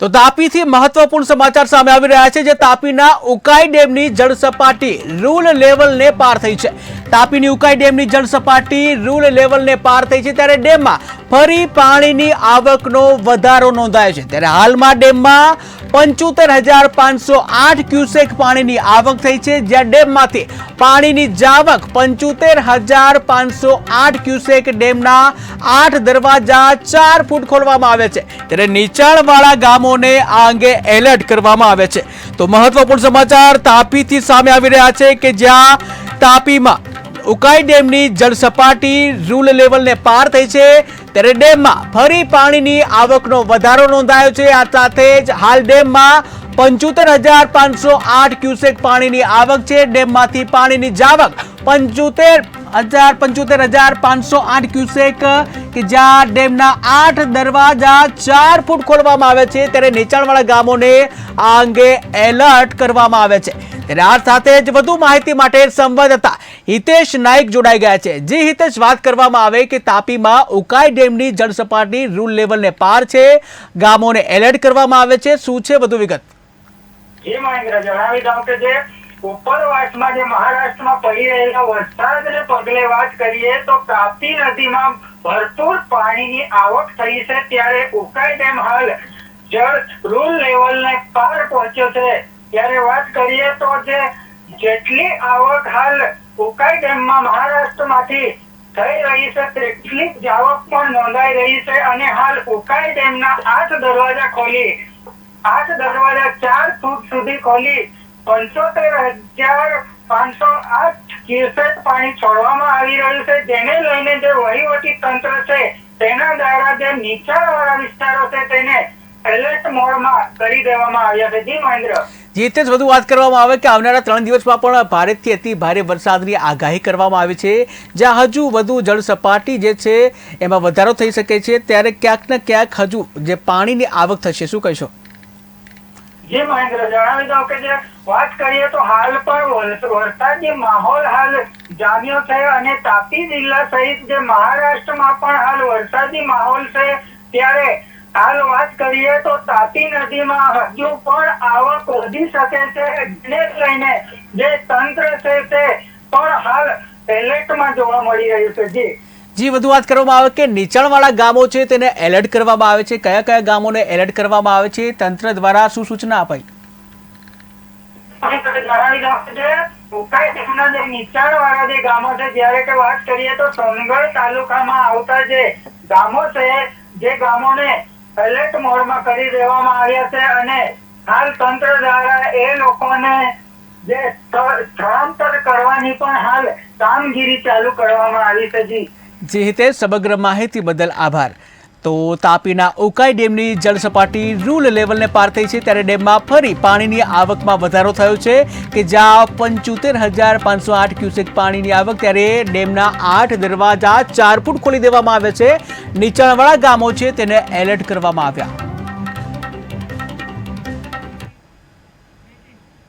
તો તાપીથી મહત્વપૂર્ણ સમાચાર સામે આવી રહ્યા છે, જે તાપીના ઉકાઈ ડેમની જળ સપાટી રૂલ લેવલને પાર થઈ છે. તાપીની ઉકાઈ ડેમની જળ સપાટી રૂલ લેવલને પાર થઈ છે ત્યારે ડેમમાં ફરી પાણીની આવકનો વધારો નોંધાયો છે. ત્યારે હાલમાં ડેમમાં પંચોતેર હજાર પાંચસો આઠ ક્યુસેક પાણીની આવક થઈ છે, જ્યાં ડેમમાંથી પાણીની જાવક પંચોતેર હજાર પાંચસો આઠ ક્યુસેક ડેમના આઠ દરવાજા ચાર ફૂટ ખોલવામાં આવે છે. ત્યારે નીચાણવાળા ગામોને આ અંગે એલર્ટ કરવામાં આવે છે. તો મહત્વપૂર્ણ સમાચાર તાપીથી સામે આવી રહ્યા છે કે જ્યાં તાપીમાં ઉકાઈ ડેમની જળસપાટી રૂલ લેવલને પાર થઈ છે. ત્યારે ડેમમાં ફરી પાણીની આવકનો વધારો નોંધાયો છે. આ સાથે જ હાલ ડેમમાં પંચોતેર હજાર પાંચસો આઠ ક્યુસેક પાણીની આવક છે. ડેમમાંથી પાણીની જાવક પંચોતેર હજાર પંચોતેર હજાર પાંચસો આઠ ક્યુસેક કે જ્યાં ડેમના આઠ દરવાજા ચાર ફૂટ ખોલવામાં આવે છે. ત્યારે નીચાણવાળા ગામોને આ અંગે એલર્ટ કરવામાં આવે છે. ત્યારે આ સાથે જ વધુ માહિતી માટે સંવાદદાતા હિતેશ નાઈક જોડાઈ ગયા છે. જે હિતેશ, વાત કરવામાં આવે કે તાપીમાં ઉકાઈ ડેમની જળસપાટી રૂલ લેવલને પાર છે. ગામોને એલર્ટ કરવામાં આવે છે. શું છે વધુ વિગત? ત્યારે ઉકાઈ ડેમ હાલ જળ રૂલ લેવલને પાર પહોંચ્યો છે. ત્યારે વાત કરીએ તો જે જેટલી આવક હાલ ઉકાઈ ડેમમાં મહારાષ્ટ્રમાંથી થઈ રહી છે, તેટલી જ આવક પણ નોંધાઈ રહી છે અને હાલ ઉકાઈ ડેમના આઠ દરવાજા ખોલી, આઠ દરવાજા ચાર ફૂટ સુધી ખોલી, પંચોતેર હજાર પાંચસો આઠ ક્યુસેક પાણી છોડવામાં આવી રહ્યું છે. જેને લઈને જે વહીવટી તંત્ર છે, તેના દ્વારા જે નીચાણવાળા વિસ્તારો છે, તેને એલર્ટ મોડમાં કરી દેવામાં આવ્યા છે. જી મહેન્દ્ર. જે તે જ વધુ વાત કરવામાં આવે કે આવનારા ત્રણ દિવસમાં પણ ભારેથી અતિ ભારે વરસાદની આગાહી કરવામાં આવી છે. જ્યાં હજુ વધુ જળ સપાટી જે છે એમાં વધારો થઈ શકે છે. ત્યારે ક્યાંક ને ક્યાંક હજુ જે પાણીની આવક થશે શું કહેશો? જી મહેન્દ્ર જણાવી દઉં કે જે વાત કરીએ તો હાલ પણ વર- વરસાદી માહોલ હાલ જામ્યો છે અને તાપી જિલ્લા સહિત જે મહારાષ્ટ્રમાં પણ હાલ વરસાદી માહોલ છે. ત્યારે હાલ વાત કરીએ તો તાપી નદીમાં હજુ પણ આવક વધી શકે છે જેને લઈને જે તંત્ર છે તે પણ હાલ એલર્ટમાં જોવા મળી રહ્યું છે. જી. જી વધુ વાત કરવામાં આવે કે નીચાણવાળા ગામો છે તેને એલર્ટ કરવામાં આવે છે. કયા કયા ગામોને એલર્ટ કરવામાં આવે છે તંત્ર દ્વારા શું સૂચના અપાઈ? નીચાણવાળા જે ગામો છે જ્યારે કે વાત કરીએ તો સોનગઢ તાલુકામાં આવતા જે ગામો છે જે ગામોને એલર્ટ મોડમાં કરી દેવામાં આવ્યા છે અને હાલ તંત્ર દ્વારા એ લોકોને જે સ્થળાંતર કરવાની પણ હાલ કામગીરી ચાલુ કરવામાં આવી છે જી. જે હિતે સમગ્ર માહિતી બદલ આભાર. તો તાપીના ઉકાઈ ડેમની જળસપાટી રૂલ લેવલને પાર થઈ છે ત્યારે ડેમમાં ફરી પાણીની આવકમાં વધારો થયો છે કે જ્યાં પંચોતેર હજાર પાંચસો આઠ ક્યુસેક પાણીની આવક ત્યારે ડેમના આઠ દરવાજા ચાર ફૂટ ખોલી દેવામાં આવ્યા છે. નીચાણવાળા ગામો છે તેને એલર્ટ કરવામાં આવ્યા.